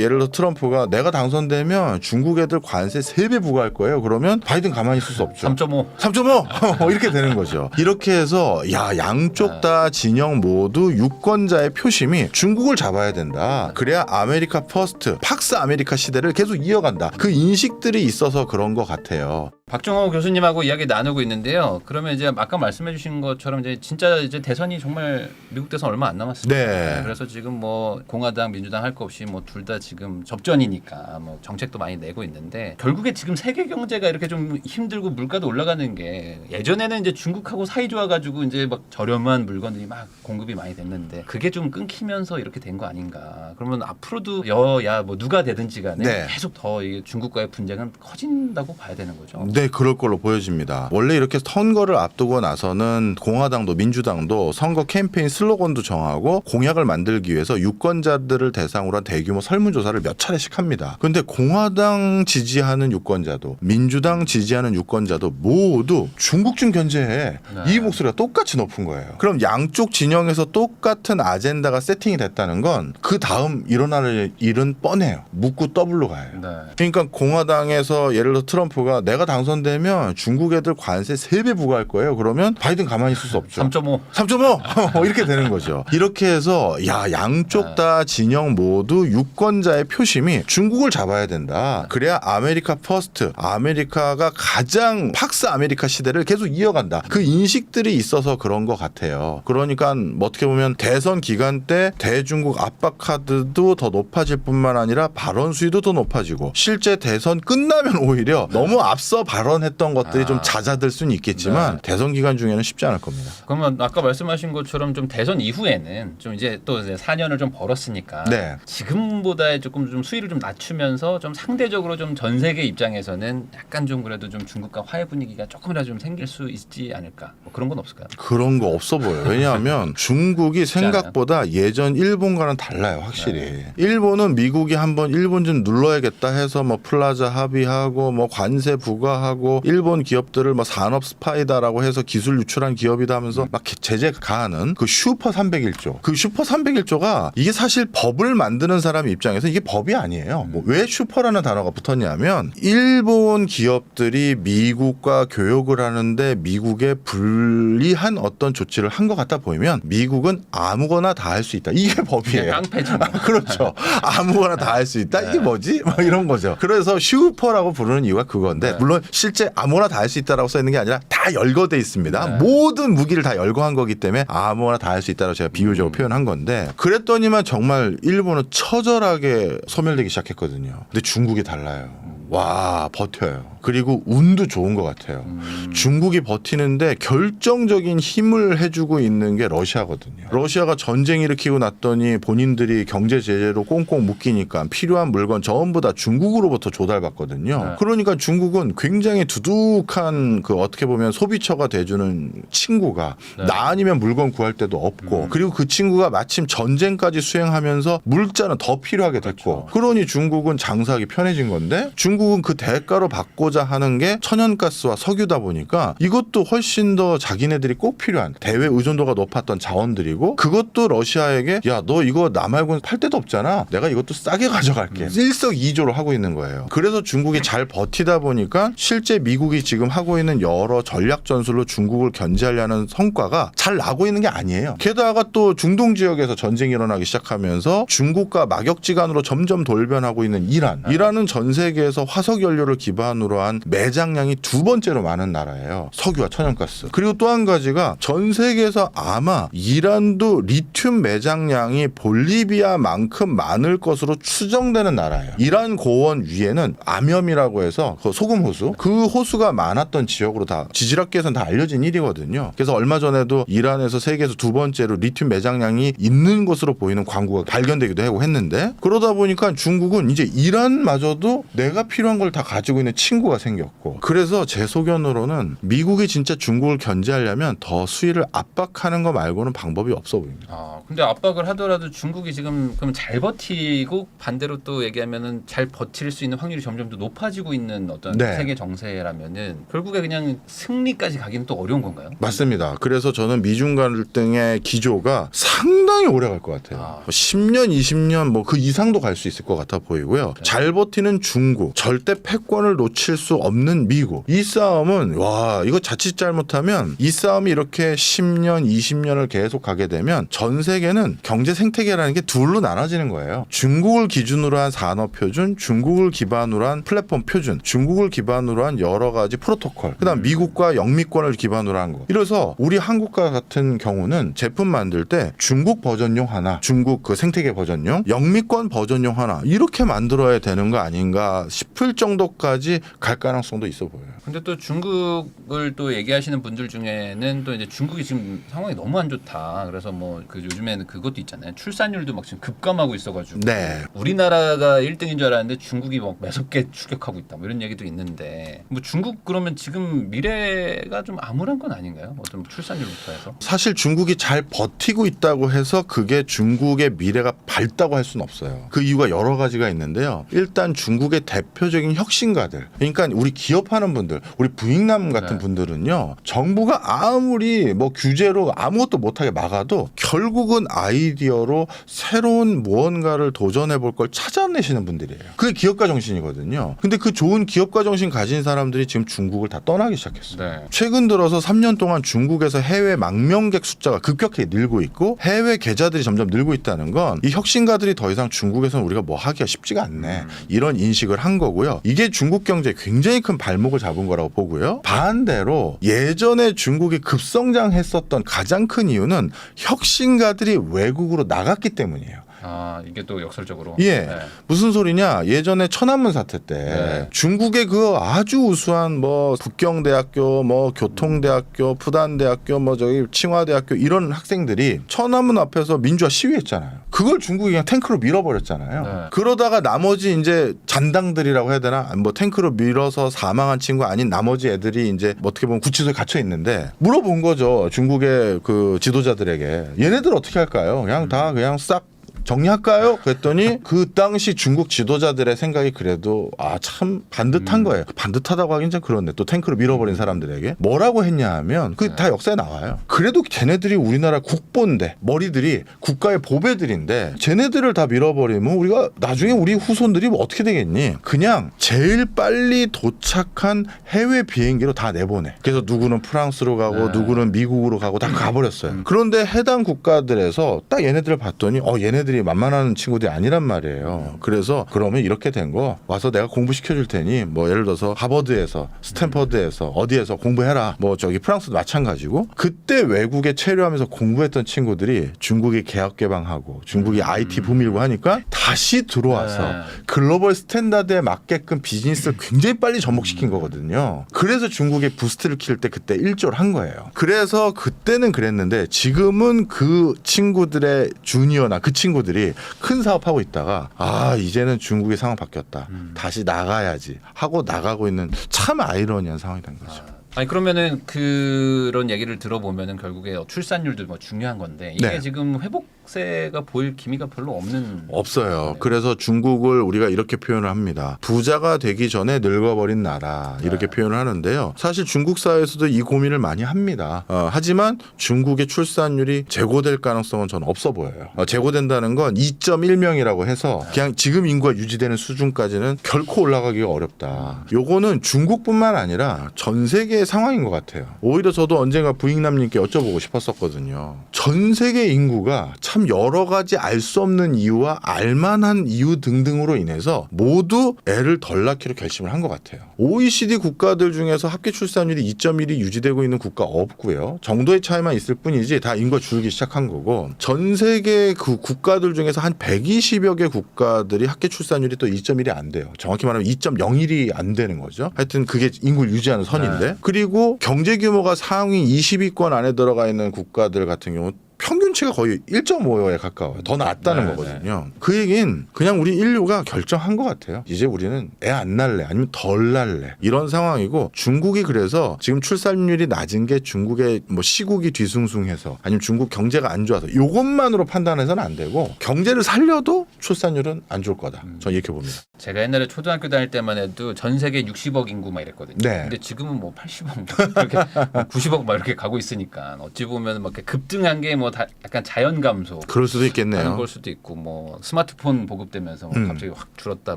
예를 들어 트럼프가 내가 당선되면 중국 애들 관세 3배 부과할 거예요. 그러면 바이든 가만히 있을 수 없죠. 3.5. 3.5 이렇게 되는 거죠. 이렇게 해서 야 양쪽 다 진영 모두 유권자의 표심이 중국을 잡아야 된다. 그래야 아메리카 퍼스트, 팍스 아메리카 시대를 계속 이어간다. 그 인식들이 있어서 그런 것 같아요. 박종호 교수님하고 이야기 나누고 있는데요. 그러면 이제 아까 말씀해 주신 것처럼 이제 진짜 이제 대선이 정말 미국 대선 얼마 안 남았습니다. 네. 그래서 지금 뭐 공화당, 민주당 할 거 없이 뭐 둘 다 지금 접전이니까 뭐 정책도 많이 내고 있는데 결국에 지금 세계 경제가 이렇게 좀 힘들고 물가도 올라가는 게 예전에는 이제 중국하고 사이 좋아 가지고 이제 막 저렴한 물건들이 막 공급이 많이 됐는데 그게 좀 끊기면서 이렇게 된 거 아닌가. 그러면 앞으로도 여야 뭐 누가 되든지 간에 네. 계속 더이 중국과의 분쟁은 커진다고 봐야 되는 거죠. 네, 그럴 걸로 보여집니다. 원래 이렇게 선거를 앞두고 나서는 공화당도 민주당도 선거 캠페인 슬로건도 정하고 공약을 만들기 위해서 유권자들을 대상으로 한 대규모 설문조사를 몇 차례씩 합니다. 근데 공화당 지지하는 유권자도 민주당 지지하는 유권자도 모두 중국 좀 견제해. 네. 이 목소리가 똑같이 높은 거예요. 그럼 양쪽 진영에서 똑같은 아젠다가 세팅이 됐다는 건 그 다음 일어날 일은 뻔해요. 묻고 더블로 가요. 네. 그러니까 공화당에서 예를 들어 트럼프가 내가 당선 되면 중국 애들 관세 3배 부과할 거예요. 그러면 바이든 가만히 있을 수 없죠. 3.5. 3.5 이렇게 되는 거죠. 이렇게 해서 야 양쪽 다 진영 모두 유권자의 표심이 중국을 잡아야 된다. 그래야 아메리카 퍼스트, 아메리카가 가장 팍스 아메리카 시대를 계속 이어간다. 그 인식들이 있어서 그런 것 같아요. 그러니까 뭐 어떻게 보면 대선 기간 때 대중국 압박 카드도 더 높아질 뿐만 아니라 발언 수위도 더 높아지고 실제 대선 끝나면 오히려 너무 앞서 발언했던 것들이 좀 아. 잦아들 수는 있겠지만 네. 대선 기간 중에는 쉽지 않을 겁니다. 그러면 아까 말씀하신 것처럼 좀 대선 이후에는 좀 이제 또 이제 4년을 좀 벌었으니까 네. 지금보다 조금 좀 수위를 좀 낮추면서 좀 상대적으로 좀 전 세계 입장에서는 약간 좀 그래도 좀 중국과 화해 분위기가 조금이라도 좀 생길 수 있지 않을까 뭐 그런 건 없을까요? 그런 거 없어 보여요. 왜냐하면 중국이 생각보다 예전 일본과는 달라요, 확실히. 네. 일본은 미국이 한번 일본 좀 눌러야겠다 해서 뭐 플라자 합의하고 뭐 관세 부과하고 일본 기업들을 뭐 산업 스파이다라고 해서 기술 유출한 기업이다 하면서 막 제재 가하는 그 슈퍼 301조. 그 슈퍼 301조가 이게 사실 법을 만드는 사람 입장에서 이게 법이 아니에요. 뭐 왜 슈퍼라는 단어가 붙었냐면 일본 기업들이 미국과 교역을 하는데 미국에 불리한 어떤 조치를 한 것 같다 보이면 미국은 아무거나 다 할 수 있다. 이게 법이에요. 깡패죠. 뭐. 그렇죠. 아무거나 다 할 수 있다. 이게 뭐지? 막 이런 거죠. 그래서 슈퍼라고 부르는 이유가 그건데 네. 물론 실제 아무나 다 할 수 있다라고 써 있는 게 아니라 다 열거돼 있습니다. 네. 모든 무기를 다 열거한 거기 때문에 아무나 다 할 수 있다라고 제가 비유적으로 음. 표현한 건데 그랬더니만 정말 일본은 처절하게 소멸되기 시작했거든요. 근데 중국이 달라요. 와 버텨요. 그리고 운도 좋은 것 같아요. 음. 중국이 버티는데 결정적인 힘을 해주고 있는 게 러시아거든요. 러시아가 전쟁 일으키고 났더니 본인들이 경제 제재로 꽁꽁 묶이니까 필요한 물건 전부 다 중국으로부터 조달받거든요. 네. 그러니까 중국은 굉장히 두둑한 그 어떻게 보면 소비처가 돼주는 친구가 네. 나 아니면 물건 구할 데도 없고 음. 그리고 그 친구가 마침 전쟁까지 수행하면서 물자는 더 필요하게 됐고 그렇죠. 그러니 중국은 장사하기 편해진 건데 중국은 그 대가로 받고자 하는 게 천연가스와 석유다 보니까 이것도 훨씬 더 자기네들이 꼭 필요한 대외 의존도가 높았던 자원들이고 그것도 러시아에게 야 너 이거 나 말고는 팔 데도 없잖아. 내가 이것도 싸게 가져갈게. 음. 일석이조로 하고 있는 거예요. 그래서 중국이 잘 버티다 보니까 실제 미국이 지금 하고 있는 여러 전략 전술로 중국을 견제하려는 성과가 잘 나고 있는 게 아니에요. 게다가 또 중동 지역에서 전쟁이 일어나기 시작하면서 중국과 막역지간으로 점점 돌변하고 있는 이란. 이란은 전 세계에서 화석 연료를 기반으로 한 매장량이 두 번째로 많은 나라예요 석유와 천연가스 그리고 또 한 가지가 전 세계에서 아마 이란도 리튬 매장량이 볼리비아만큼 많을 것으로 추정되는 나라예요. 이란 고원 위에는 암염이라고 해서 그 소금 호수 그 호수가 많았던 지역으로 다 지질학계에서는 다 알려진 일이거든요. 그래서 얼마 전에도 이란에서 세계에서 두 번째로 리튬 매장량이 있는 것으로 보이는 광구가 발견되기도 하고 했는데 그러다 보니까 중국은 이제 이란마저도 내가 필요한 걸 다 가지고 있는 친구 가 생겼고 그래서 제 소견으로는 미국이 진짜 중국을 견제하려면 더 수위를 압박하는 거 말고는 방법이 없어 보입니다. 아, 근데 압박을 하더라도 중국이 지금 그럼 잘 버티고 반대로 또 얘기하면은 잘 버틸 수 있는 확률이 점점 더 높아지고 있는 어떤 네. 세계 정세라면은 결국에 그냥 승리까지 가기는 또 어려운 건가요? 맞습니다. 그래서 저는 미중 갈등의 기조가 상당히 오래 갈 것 같아요. 아. 10년, 20년 뭐 그 이상도 갈 수 있을 것 같아 보이고요. 잘 버티는 중국, 절대 패권을 놓칠 수 없는 미국. 이 싸움은 와 이거 자칫 잘못하면 이 싸움이 이렇게 10년, 20년을 계속 가게 되면 전 세계는 경제 생태계라는 게 둘로 나눠지는 거예요. 중국을 기준으로 한 산업 표준, 중국을 기반으로 한 플랫폼 표준, 중국을 기반으로 한 여러 가지 프로토콜, 그다음 미국과 영미권을 기반으로 한 거. 이래서 우리 한국과 같은 경우는 제품 만들 때 중국 버전용 하나, 중국 그 생태계 버전용, 영미권 버전용 하나 이렇게 만들어야 되는 거 아닌가 싶을 정도까지 갈 가능성도 있어 보여요. 근데 또 중국을 또 얘기하시는 분들 중에는 또 이제 중국이 지금 상황이 너무 안 좋다. 그래서 뭐 그 요즘에는 그것도 있잖아요. 출산율도 막 지금 급감하고 있어가지고 네. 우리나라가 1등인 줄 알았는데 중국이 막 매섭게 추격하고 있다. 뭐 이런 얘기도 있는데 뭐 중국 그러면 지금 미래가 좀 암울한 건 아닌가요? 어떤 출산율부터 해서. 사실 중국이 잘 버티고 있다고 해서 그게 중국의 미래가 밝다고 할 수는 없어요. 그 이유가 여러 가지가 있는데요. 일단 중국의 대표적인 혁신가들, 그러니까 우리 기업하는 분들, 우리 부익남 같은 네. 분들은요, 정부가 아무리 뭐 규제로 아무것도 못하게 막아도 결국은 아이디어로 새로운 무언가를 도전해 볼 걸 찾아내시는 분들이에요. 그게 기업가 정신이거든요. 근데 그 좋은 기업가 정신 가진 사람들이 지금 중국을 다 떠나기 시작했어요. 네. 최근 들어서 3년 동안 중국에서 해외 망명객 숫자가 급격히 늘고 있고 해외 계좌들이 점점 늘고 있다는 건 이 혁신가들이 더 이상 중국에서는 우리가 뭐 하기가 쉽지가 않네 이런 인식을 한 거고요. 이게 중국 경제에 굉장히 큰 발목을 잡은 거라고 보고요. 반대로 예전에 중국이 급성장했었던 가장 큰 이유는 혁신가들이 외국으로 나갔기 때문이에요. 아 이게 또 역설적으로. 예. 네. 무슨 소리냐? 예전에 천안문 사태 때 네. 중국의 그 아주 우수한 뭐 북경대학교, 뭐 교통대학교, 푸단대학교, 뭐 저기 칭화대학교 이런 학생들이 천안문 앞에서 민주화 시위했잖아요. 그걸 중국이 그냥 탱크로 밀어버렸잖아요. 네. 그러다가 나머지 이제 잔당들이라고 해야 되나? 뭐 탱크로 밀어서 사망한 친구 아닌 나머지 애들이 이제 뭐 어떻게 보면 구치소에 갇혀 있는데 물어본 거죠. 중국의 그 지도자들에게 얘네들 어떻게 할까요? 그냥 다 그냥 싹 정리할까요? 그랬더니 그 당시 중국 지도자들의 생각이 그래도 아 참 반듯한 거예요. 반듯하다고 하긴 좀 그렇네. 또 탱크로 밀어버린 사람들에게 뭐라고 했냐 하면 그 다 역사에 나와요. 그래도 쟤네들이 우리나라 국보인데 머리들이 국가의 보배들인데 쟤네들을 다 밀어버리면 우리가 나중에 우리 후손들이 뭐 어떻게 되겠니? 그냥 제일 빨리 도착한 해외 비행기로 다 내보내. 그래서 누구는 프랑스로 가고 네. 누구는 미국으로 가고 다 가버렸어요. 그런데 해당 국가들에서 딱 얘네들을 봤더니 어 얘네들이 만만한 친구들이 아니란 말이에요. 그래서 그러면 이렇게 된 거 와서 내가 공부시켜 줄 테니 뭐 예를 들어서 하버드에서 스탠퍼드에서 어디에서 공부해라. 뭐 저기 프랑스도 마찬가지고 그때 외국에 체류하면서 공부했던 친구들이 중국이 개혁 개방하고 중국이 IT 붐이고 하니까 다시 들어와서 네. 글로벌 스탠다드에 맞게끔 비즈니스를 굉장히 빨리 접목시킨 거거든요. 그래서 중국의 부스트를 킬때 그때 일조를 한 거예요. 그래서 그때는 그랬는데 지금은 그 친구들의 주니어나 그 친구 들이 큰 사업하고 있다가 아 이제는 중국의 상황 바뀌었다. 다시 나가야지 하고 나가고 있는 참 아이러니한 상황이 된 거죠. 아니 그러면은 그런 얘기를 들어보면은 결국에 출산율도 뭐 중요한 건데 이게 네. 지금 회복 세가 보일 기미가 별로 없는. 없어요. 그래서 중국을 우리가 이렇게 표현을 합니다. 부자가 되기 전에 늙어버린 나라 이렇게 네. 표현을 하는데요. 사실 중국 사회에서도 이 고민을 많이 합니다. 어, 하지만 중국의 출산율이 제고될 가능성은 저는 없어 보여요. 어, 제고된다는 건 2.1명이라고 해서 그냥 지금 인구가 유지되는 수준까지는 결코 올라가기가 어렵다. 요거는 중국뿐만 아니라 전 세계의 상황인 것 같아요. 오히려 저도 언젠가 부익남님께 여쭤보고 싶었었거든요. 전 세계 인구가 참 여러 가지 알 수 없는 이유와 알만한 이유 등등으로 인해서 모두 애를 덜 낳기로 결심을 한 것 같아요. OECD 국가들 중에서 합계 출산율이 2.1이 유지되고 있는 국가 없고요. 정도의 차이만 있을 뿐이지 다 인구가 줄기 시작한 거고 전 세계 그 국가들 중에서 한 120여 개 국가들이 합계 출산율이 또 2.1이 안 돼요. 정확히 말하면 2.01이 안 되는 거죠. 하여튼 그게 인구를 유지하는 선인데 그리고 경제 규모가 상위 20위권 안에 들어가 있는 국가들 같은 경우 평균치가 거의 1.5에 가까워요. 더 낮다는 네, 거거든요. 그 얘긴 그냥 우리 인류가 결정한 것 같아요. 이제 우리는 애안 낳을래 아니면 덜 낳을래 이런 상황이고 중국이 그래서 지금 출산율이 낮은 게 중국의 뭐 시국이 뒤숭숭해서 아니면 중국 경제가 안 좋아서 이것만으로 판단해서는 안 되고 경제를 살려도 출산율은 안 좋을 거다. 저 이렇게 봅니다. 제가 옛날에 초등학교 다닐 때만 해도 전 세계 60억 인구 막 이랬거든요. 네. 근데 지금은 뭐 80억, 이렇게 90억 막 이렇게 가고 있으니까 어찌 보면 막 이렇게 급등한 게뭐 약간 자연 감소. 그럴 수도 하는 있겠네요. 걸 수도 있고 뭐 스마트폰 보급되면서 뭐 음. 갑자기 확 줄었다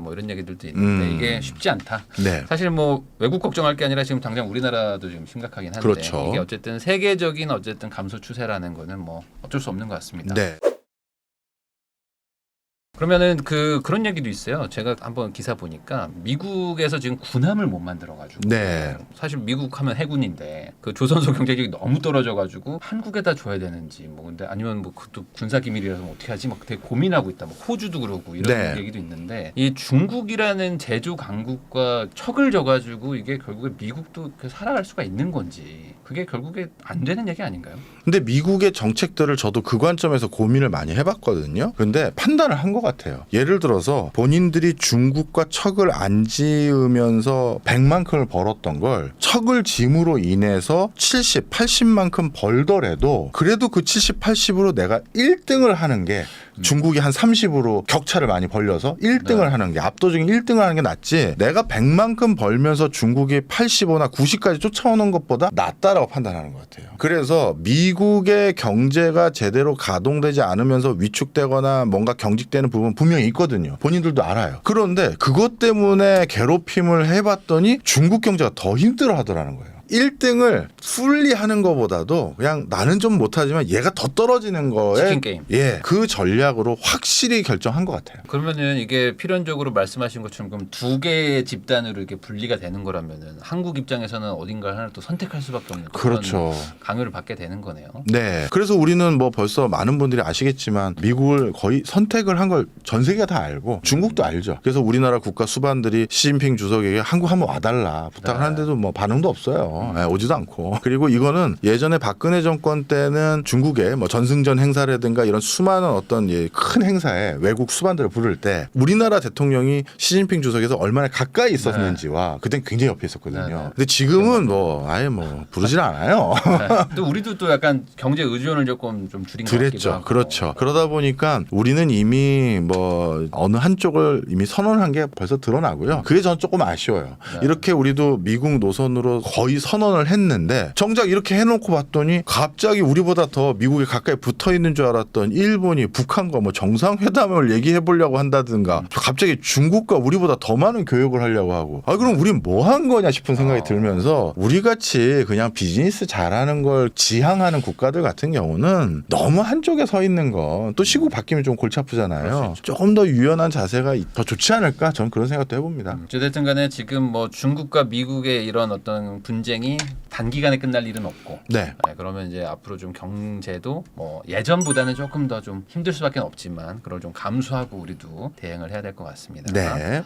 뭐 이런 얘기들도 있는데 음. 이게 쉽지 않다. 네. 사실 뭐 외국 걱정할 게 아니라 지금 당장 우리나라도 지금 심각하긴 한데 그렇죠. 이게 어쨌든 세계적인 어쨌든 감소 추세라는 거는 뭐 어쩔 수 없는 것 같습니다. 네. 그러면은 그 그런 얘기도 있어요. 제가 한번 기사 보니까 미국에서 지금 군함을 못 만들어 가지고 네. 사실 미국 하면 해군인데 그 조선소 경제력이 너무 떨어져 가지고 한국에다 줘야 되는지 뭐 근데 아니면 뭐 그것도 군사 기밀이라서 뭐 어떻게 하지 막 되게 고민하고 있다. 뭐 호주도 그러고 이런 네. 얘기도 있는데 이 중국이라는 제조 강국과 척을 져 가지고 이게 결국에 미국도 그 살아갈 수가 있는 건지 그게 결국에 안 되는 얘기 아닌가요? 근데 미국의 정책들을 저도 그 관점에서 고민을 많이 해봤거든요. 근데 판단을 한 것 같아요. 예를 들어서 본인들이 중국과 척을 안 지으면서 100만큼을 벌었던 걸 척을 짐으로 인해서 70, 80만큼 벌더라도 그래도 그 70, 80으로 내가 1등을 하는 게 중국이 한 30으로 격차를 많이 벌려서 1등을 네. 하는 게 압도적인 1등을 하는 게 낫지 내가 100만큼 벌면서 중국이 85나 90까지 쫓아오는 것보다 낫다라고 판단하는 것 같아요. 그래서 미국의 경제가 제대로 가동되지 않으면서 위축되거나 뭔가 경직되는 부분 분명히 있거든요. 본인들도 알아요. 그런데 그것 때문에 괴롭힘을 해봤더니 중국 경제가 더 힘들어 하더라는 거예요. 1등을 풀리 하는 것보다도 그냥 나는 좀 못하지만 얘가 더 떨어지는 거에 치킨 게임. 예, 그 전략으로 확실히 결정한 것 같아요. 그러면은 이게 필연적으로 말씀하신 것처럼 그럼 두 개의 집단으로 이렇게 분리가 되는 거라면은 한국 입장에서는 어딘가 하나를 또 선택할 수밖에 없는 그런 그렇죠. 강요를 받게 되는 거네요. 네. 그래서 우리는 뭐 벌써 많은 분들이 아시겠지만 미국을 거의 선택을 한 걸 전 세계가 다 알고 중국도 알죠. 그래서 우리나라 국가 수반들이 시진핑 주석에게 한국 한번 와달라 부탁을 네. 하는데도 뭐 반응도 없어요. 예, 오지도 않고. 그리고 이거는 예전에 박근혜 정권 때는 중국의 뭐 전승전 행사라든가 이런 수많은 어떤 예, 큰 행사에 외국 수반들을 부를 때 우리나라 대통령이 시진핑 주석에서 얼마나 가까이 있었는지와 그땐 굉장히 옆에 있었거든요. 네, 네. 근데 지금은 뭐 아예 뭐 부르질 않아요. 네. 또 우리도 또 약간 경제 의존을 조금 좀 줄인 것 같기도 그랬죠. 하고. 그렇죠. 그러다 보니까 우리는 이미 뭐 어느 한쪽을 이미 선언한 게 벌써 드러나고요. 그게 저는 조금 아쉬워요. 네. 이렇게 우리도 미국 노선으로 거의 선언을 했는데 정작 이렇게 해놓고 봤더니 갑자기 우리보다 더 미국에 가까이 붙어 있는 줄 알았던 일본이 북한과 뭐 정상회담을 얘기해 보려고 한다든가 갑자기 중국과 우리보다 더 많은 교역을 하려고 하고 아 그럼 우린 뭐 한 거냐 싶은 생각이 어. 들면서 우리 같이 그냥 비즈니스 잘하는 걸 지향하는 국가들 같은 경우는 너무 한쪽에 서 있는 거또 시국 바뀌면 좀 골치 아프잖아요. 조금 더 유연한 자세가 더 좋지 않을까? 저는 그런 생각도 해봅니다. 어쨌든 간에 지금 뭐 중국과 미국의 이런 어떤 분 쟁이 단기간에 끝날 일은 없고 네. 네, 그러면 이제 앞으로 좀 경제도 뭐 예전보다는 조금 더 좀 힘들 수밖에 없지만 그걸 좀 감수하고 우리도 대응을 해야 될 것 같습니다. 네.